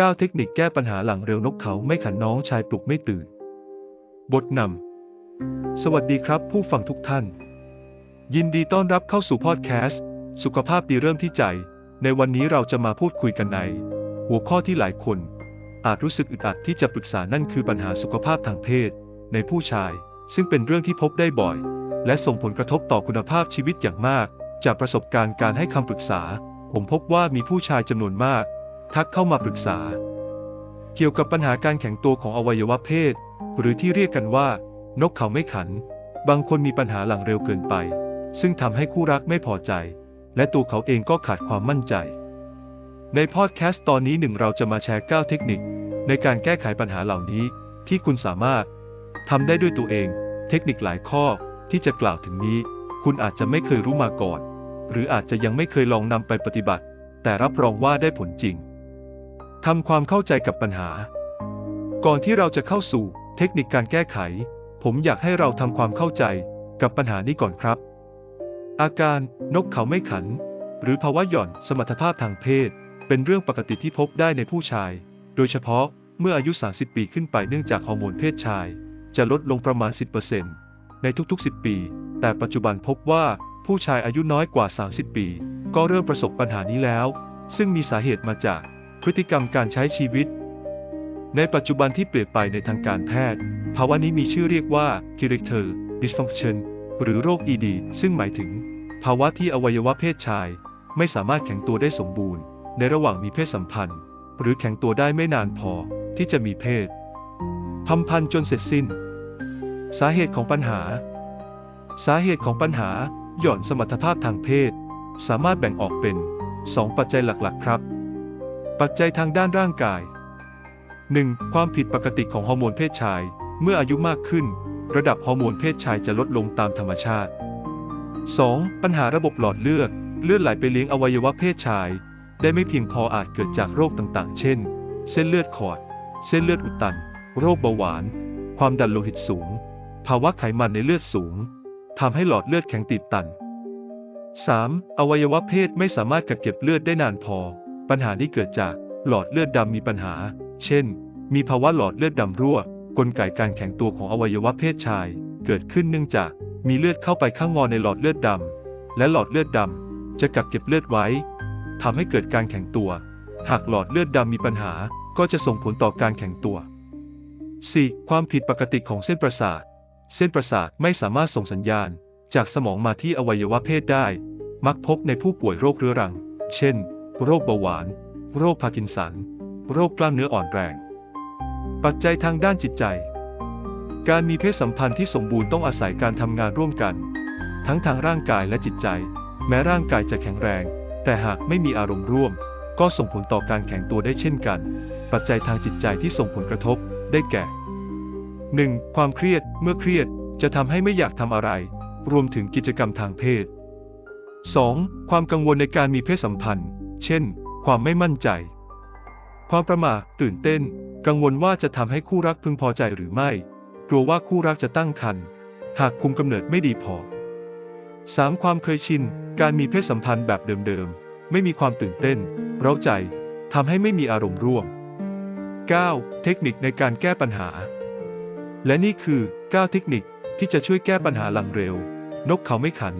9 เทคนิคแก้ปัญหาหลังเร็วนกเขาไม่ขันน้องชายปลุกไม่ตื่น บทนำ สวัสดีครับผู้ฟังทุกท่าน ยินดีต้อนรับเข้าสู่พอดแคสต์ สุขภาพดีเริ่มที่ใจ ในวันนี้เราจะมาพูดคุยกันใน หัวข้อที่หลายคน อาจรู้สึกอึดอัดที่จะปรึกษานั่นคือปัญหาสุขภาพทางเพศ ในผู้ชาย ซึ่งเป็นเรื่องที่พบได้บ่อย และส่งผลกระทบต่อคุณภาพชีวิตอย่างมาก จากประสบการณ์การให้คำปรึกษา ผมพบว่ามีผู้ชายจำนวนมาก ทักเข้ามาปรึกษา เกี่ยวกับปัญหาการแข็งตัวของอวัยวะเพศ หรือที่เรียกกันว่า นกเขาไม่ขัน บางคนมีปัญหาหลังเร็วเกินไป ซึ่งทำให้คู่รักไม่พอใจ และตัวเขาเองก็ขาดความมั่นใจ ในพอดแคสต์ตอนนี้หนึ่งเราจะมาแชร์ 9 เทคนิค ในการแก้ไขปัญหาเหล่านี้ ที่คุณสามารถทำได้ด้วยตัวเอง เทคนิคหลายข้อที่จะกล่าวถึงนี้ คุณอาจจะไม่เคยรู้มาก่อน หรืออาจจะยังไม่เคยลองนำไปปฏิบัติ แต่รับรองว่าได้ผลจริง ทำความเข้าใจกับปัญหา ก่อนที่เราจะเข้าสู่เทคนิคการแก้ไข ผมอยากให้เราทำความเข้าใจกับปัญหานี้ก่อนครับ อาการนกเขาไม่ขัน หรือภาวะหย่อนสมรรถภาพทางเพศ เป็นเรื่องปกติที่พบได้ในผู้ชาย โดยเฉพาะเมื่ออายุ 30 ปีขึ้นไปเนื่องจากฮอร์โมนเพศชาย จะลดลงประมาณ 10%ในทุกๆ 10 ปี แต่ปัจจุบันพบว่าผู้ชายอายุน้อยกว่า 30 ปี ก็เริ่มประสบปัญหานี้แล้ว ซึ่งมีสาเหตุมาจาก พฤติกรรมการใช้ชีวิต ในปัจจุบันที่เปลี่ยนไปในทางการแพทย์ ภาวะนี้มีชื่อเรียกว่า erectile dysfunction หรือโรค ED ซึ่งหมายถึง ภาวะที่อวัยวะเพศชาย ไม่สามารถแข็งตัวได้สมบูรณ์ ในระหว่างมีเพศสัมพันธ์ หรือแข็งตัวได้ไม่นานพอที่จะมีเพศพัมพันธ์จนเสร็จสิ้น สาเหตุของปัญหา สาเหตุของปัญหาหย่อนสมรรถภาพทางเพศ สามารถแบ่งออกเป็น 2 ปัจจัยหลักๆ ครับ ปัจจัยทางด้านร่างกาย 1. ความผิดปกติของฮอร์โมนเพศชาย เมื่ออายุมากขึ้น ระดับฮอร์โมนเพศชายจะลดลงตามธรรมชาติ 2. ปัญหาระบบหลอดเลือด เลือดไหลไปเลี้ยงอวัยวะเพศชาย ได้ไม่เพียงพออาจเกิดจากโรคต่างๆ เช่น เส้นเลือดขอด เส้นเลือดอุดตัน โรคเบาหวาน ความดันโลหิตสูง ภาวะไขมันในเลือดสูง ทำให้หลอดเลือดแข็งตีบตัน 3. อวัยวะเพศไม่สามารถกักเก็บเลือดได้นานพอ ปัญหานี้เกิดจากหลอดเลือดดำมีปัญหา เช่น มีภาวะหลอดเลือดดำรั่ว กลไกการแข็งตัวของอวัยวะเพศชาย เกิดขึ้นเนื่องจากมีเลือดเข้าไปข้างงอในหลอดเลือดดำและหลอดเลือดดำจะกักเก็บเลือดไว้ทำให้เกิดการแข็งตัว หากหลอดเลือดดำมีปัญหาก็จะส่งผลต่อการแข็งตัว 4. ความผิดปกติของเส้นประสาท เส้นประสาทไม่สามารถส่งสัญญาณ จากสมองมาที่อวัยวะเพศได้ มักพบในผู้ป่วยโรคเรื้อรัง เช่น โรคเบาหวาน โรคพาร์กินสัน โรคกล้ามเนื้ออ่อนแรง ปัจจัยทางด้านจิตใจ การมีเพศสัมพันธ์ที่สมบูรณ์ต้องอาศัยการทำงานร่วมกัน ทั้งทางร่างกายและจิตใจ แม้ร่างกายจะแข็งแรง แต่หากไม่มีอารมณ์ร่วม ก็ส่งผลต่อการแข็งตัวได้เช่นกัน ปัจจัยทางจิตใจที่ส่งผลกระทบ ได้แก่ 1. ความเครียด เมื่อเครียดจะทำให้ไม่อยากทำอะไร รวมถึงกิจกรรมทางเพศ 2. ความกังวลในการมีเพศสัมพันธ์ เช่น ความไม่มั่นใจ ความประหม่าตื่นเต้น กังวลว่าจะทำให้คู่รักพึงพอใจหรือไม่ กลัวว่าคู่รักจะตั้งครรภ์หากคุมกำเนิดไม่ดีพอ 3. ความเคยชิน การมีเพศสัมพันธ์แบบเดิมๆ ไม่มีความตื่นเต้น เร้าใจทำให้ไม่มีอารมณ์ร่วม 9. เทคนิคในการแก้ปัญหา และนี่คือ 9 เทคนิคที่จะช่วยแก้ปัญหาหลังเร็ว นกเขาไม่ขัน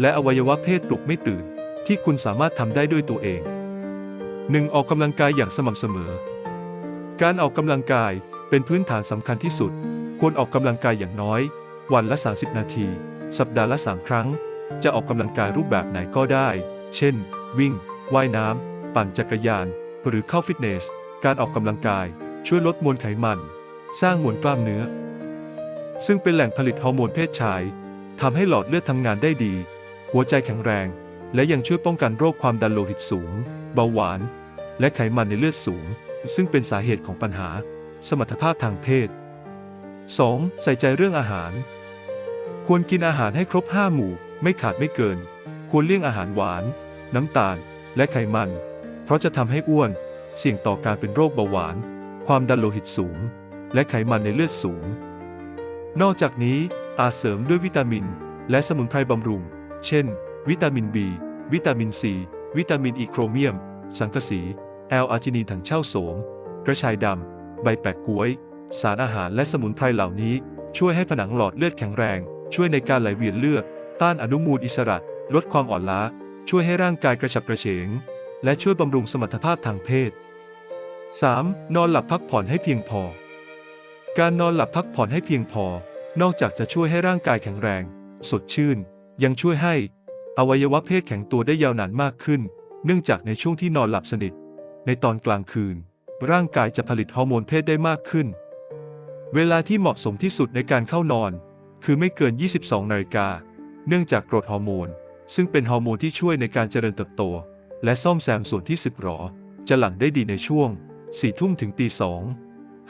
และอวัยวะเพศปลุกไม่ตื่น ที่คุณสามารถทำได้ด้วยตัวเอง 1. ออกกำลังกายอย่างสม่ำเสมอ การออกกำลังกายเป็นพื้นฐานสำคัญที่สุด ควรออกกำลังกายอย่างน้อย วันละ 30 นาที สัปดาห์ละ 3 ครั้ง จะออกกำลังกายรูปแบบไหนก็ได้ เช่น วิ่ง ว่ายน้ำ ปั่นจักรยาน หรือเข้าฟิตเนส การออกกำลังกายช่วยลดมวลไขมัน สร้างมวลกล้ามเนื้อ ซึ่งเป็นแหล่งผลิตฮอร์โมนเพศชายทำให้หลอดเลือดทำงานได้ดี หัวใจแข็งแรง และยังช่วยป้องกันโรคความดันโลหิตสูง เบาหวาน และไขมันในเลือดสูง ซึ่งเป็นสาเหตุของปัญหา สมรรถภาพทางเพศ 2. ใส่ใจเรื่องอาหาร ควรกินอาหารให้ครบ 5 หมู่ ไม่ขาดไม่เกิน ควรเลี่ยงอาหารหวาน น้ำตาล และไขมัน เพราะจะทำให้อ้วน เสี่ยงต่อการเป็นโรคเบาหวาน ความดันโลหิตสูง และไขมันในเลือดสูง นอกจากนี้อาจเสริมด้วยวิตามิน และสมุนไพรบำรุง เช่น วิตามิน B วิตามิน C วิตามินอีโครเมียม สังกะสี แอลอาร์จินีนถังเช่าโสม กระชายดำ ใบแปะกล้วย สารอาหารและสมุนไพรเหล่านี้ ช่วยให้ผนังหลอดเลือดแข็งแรง ช่วยในการไหลเวียนเลือด ต้านอนุมูลอิสระ ลดความอ่อนล้า ช่วยให้ร่างกายกระฉับกระเฉง และช่วยบำรุงสมรรถภาพทางเพศ 3. นอนหลับพักผ่อนให้เพียงพอ การนอนหลับพักผ่อนให้เพียงพอ นอกจากจะช่วยให้ร่างกายแข็งแรง สดชื่น ยังช่วยให้ อวัยวะเพศแข็งตัวได้ยาวนานมากขึ้น เนื่องจากในช่วงที่นอนหลับสนิท ในตอนกลางคืน ร่างกายจะผลิตฮอร์โมนเพศได้มากขึ้น เวลาที่เหมาะสมที่สุดในการเข้านอน คือไม่เกิน 22 นาฬิกา เนื่องจากกรดฮอร์โมน ซึ่งเป็นฮอร์โมนที่ช่วยในการเจริญเติบโต และซ่อมแซมส่วนที่สึกหรอ จะหลั่งได้ดีในช่วง 4 ทุ่มถึงตีสอง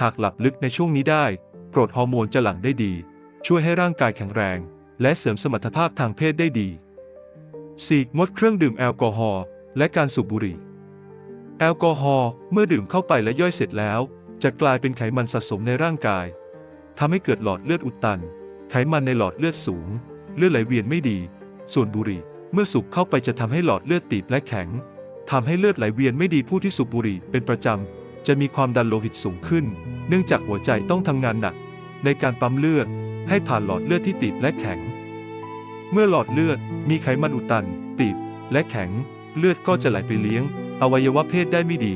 หากหลับลึกในช่วงนี้ได้ กรดฮอร์โมนจะหลั่งได้ดี ช่วยให้ร่างกายแข็งแรง และเสริมสมรรถภาพทางเพศได้ดี 4. งดเครื่องดื่มแอลกอฮอล์และการสูบบุหรี่ แอลกอฮอล์เมื่อดื่มเข้าไปและย่อยเสร็จแล้ว จะกลายเป็นไขมันสะสมในร่างกายทำให้เกิดหลอดเลือดอุดตัน ไขมันในหลอดเลือดสูง เลือดไหลเวียนไม่ดี ส่วนบุหรี่ เมื่อสูบเข้าไปจะทำให้หลอดเลือดตีบและแข็งทำให้เลือดไหลเวียนไม่ดีผู้ที่สูบบุหรี่เป็นประจำจะมีความดันโลหิตสูงขึ้น เนื่องจากหัวใจต้องทำงานหนัก ในการปั๊มเลือด ให้ผ่านหลอดเลือดที่ตีบและแข็ง เมื่อหลอดเลือด มีไขมันอุดตันตีบและแข็ง เลือดก็จะไหลไปเลี้ยง อวัยวะเพศได้ไม่ดี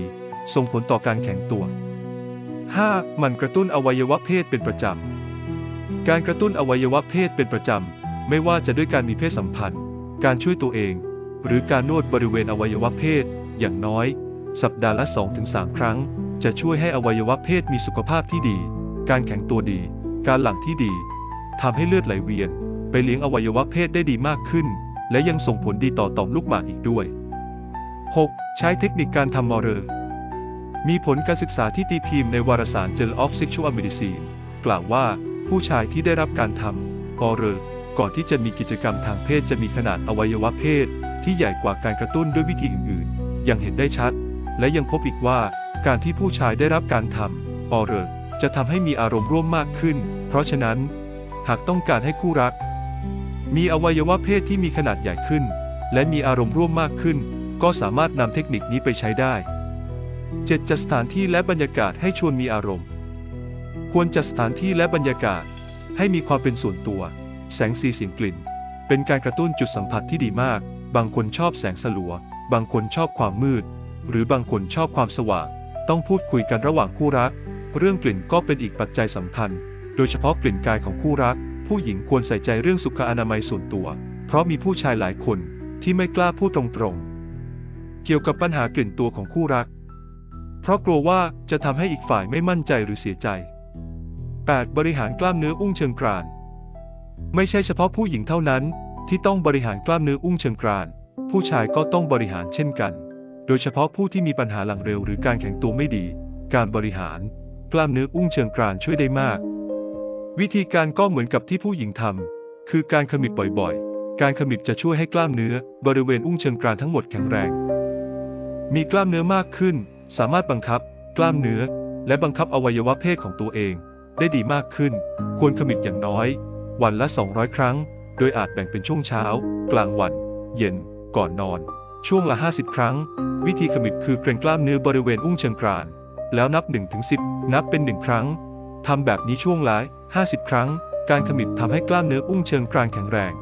ส่งผลต่อการแข็งตัว 5. มันกระตุ้นอวัยวะเพศเป็นประจำ การกระตุ้นอวัยวะเพศเป็นประจำ ไม่ว่าจะด้วยการมีเพศสัมพันธ์ การช่วยตัวเอง หรือการนวดบริเวณอวัยวะเพศ อย่างน้อย สัปดาห์ละ 2-3 ครั้ง จะช่วยให้อวัยวะเพศมีสุขภาพที่ดี การแข็งตัวดี การหลั่งที่ดีทำให้เลือดไหลเวียน ไปเลี้ยงอวัยวะเพศได้ดีมากขึ้น และยังส่งผลดีต่อต่อมลูกหมากอีกด้วย 6. ใช้เทคนิคการทำมอเรอร์มีผลการศึกษาที่ตีพิมพ์ในวารสาร Journal of Sexual Medicine กล่าวว่าผู้ชายที่ได้รับการทำมอเรอร์ก่อนที่จะมีกิจกรรมทางเพศจะมีขนาดอวัยวะเพศ ที่ใหญ่กว่าการกระตุ้นด้วยวิธีอื่นๆ อย่างเห็นได้ชัด และยังพบอีกว่า การที่ผู้ชายได้รับการทำมอเรอร์จะทำให้มีอารมณ์ร่วมมากขึ้น เพราะฉะนั้น หากต้องการให้คู่รัก มีอวัยวะเพศที่มีขนาดใหญ่ขึ้น และมีอารมณ์ร่วมมากขึ้น ก็สามารถนำเทคนิคนี้ไปใช้ได้ 7. จัดสถานที่และบรรยากาศให้ชวนมีอารมณ์ ควรจัดสถานที่และบรรยากาศ ให้มีความเป็นส่วนตัว แสงสีเสียงกลิ่น เป็นการกระตุ้นจุดสัมผัสที่ดีมาก บางคนชอบแสงสลัว บางคนชอบความมืด หรือบางคนชอบความสว่าง ต้องพูดคุยกันระหว่างคู่รัก เรื่องกลิ่นก็เป็นอีกปัจจัยสำคัญ โดยเฉพาะกลิ่นกายของคู่รัก ผู้หญิงควรใส่ใจเรื่องสุขอนามัยส่วนตัว เพราะมีผู้ชายหลายคนที่ไม่กล้าพูดตรงๆ เกี่ยวกับปัญหากลิ่นตัวของคู่รัก เพราะกลัวว่าจะทำให้อีกฝ่ายไม่มั่นใจหรือเสียใจ 8. บริหารกล้ามเนื้ออุ้งเชิงกราน ไม่ใช่เฉพาะผู้หญิงเท่านั้น ที่ต้องบริหารกล้ามเนื้ออุ้งเชิงกราน ผู้ชายก็ต้องบริหารเช่นกัน โดยเฉพาะผู้ที่มีปัญหาหลังเร็วหรือการแข็งตัวไม่ดี การบริหาร กล้ามเนื้ออุ้งเชิงกรานช่วยได้มาก วิธีการก็เหมือนกับที่ผู้หญิงทำคือการขมิบบ่อยๆ การขมิบจะช่วยให้กล้ามเนื้อ บริเวณอุ้งเชิงกรานทั้งหมดแข็งแรง มีกล้ามเนื้อมากขึ้น สามารถบังคับ กล้ามเนื้อ และบังคับอวัยวะเพศของตัวเอง ได้ดีมากขึ้น ควรขมิบอย่างน้อย วันละ 200 ครั้ง โดยอาจแบ่งเป็นช่วงเช้า กลางวัน เย็น ก่อนนอน ช่วงละ 50 ครั้ง วิธีขมิบคือเกรงกล้ามเนื้อบริเวณอุ้งเชิงกราน แล้วนับ1ถึง10 นับเป็น 1 ครั้ง ทำแบบนี้ช่วงละ50 ครั้ง การขมิบทำให้กล้ามเนื้ออุ้งเชิงกรานแข็งแรง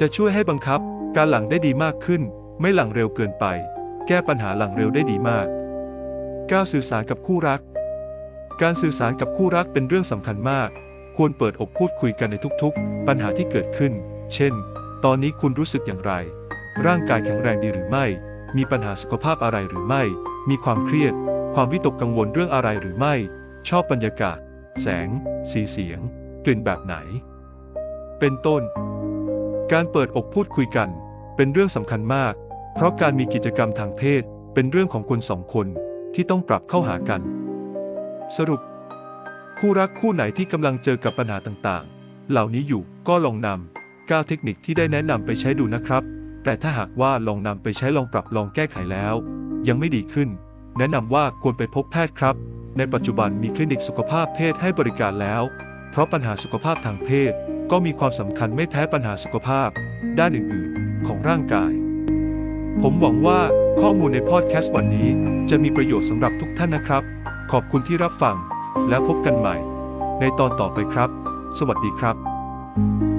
จะช่วยให้บังคับ การหลังได้ดีมากขึ้น ไม่หลังเร็วเกินไป แก้ปัญหาหลังเร็วได้ดีมากก้าวสื่อสารกับคู่รัก การสื่อสารกับคู่รักเป็นเรื่องสำคัญมาก ควรเปิดอกพูดคุยกันในทุกๆ ปัญหาที่เกิดขึ้น เช่น ตอนนี้คุณรู้สึกอย่างไร ร่างกายแข็งแรงดีหรือไม่ มีปัญหาสุขภาพอะไรหรือไม่ มีความเครียด ความวิตกกังวลเรื่องอะไรหรือไม่ ชอบบรรยากาศ แสง สีเสียง กลิ่นแบบไหน เป็นต้น การเปิดอกพูดคุยกัน เป็นเรื่องสำคัญมาก เพราะการมีกิจกรรมทางเพศ เป็นเรื่องของคนสองคนที่ต้องปรับเข้าหากัน สรุป คู่รักคู่ไหนที่กำลังเจอกับปัญหาต่างๆ เหล่านี้อยู่ก็ลองนำก้าเทคนิคที่ได้แนะนำไปใช้ดูนะครับ แต่ถ้าหากว่าลองนำไปใช้ลองปรับลองแก้ไขแล้ว ยังไม่ดีขึ้น แนะนำว่าควรไปพบแพทย์ครับ ในปัจจุบันมีคลินิกสุขภาพเพศให้บริการแล้ว เพราะปัญหาสุขภาพทางเพศก็มีความสำคัญไม่แพ้ปัญหาสุขภาพ ด้านอื่นๆ ของร่างกาย ผมหวังว่าข้อมูลในพอดแคสต์วันนี้ จะมีประโยชน์สำหรับทุกท่านนะครับ ขอบคุณที่รับฟัง แล้วพบกันใหม่ ในตอนต่อไปครับ สวัสดีครับ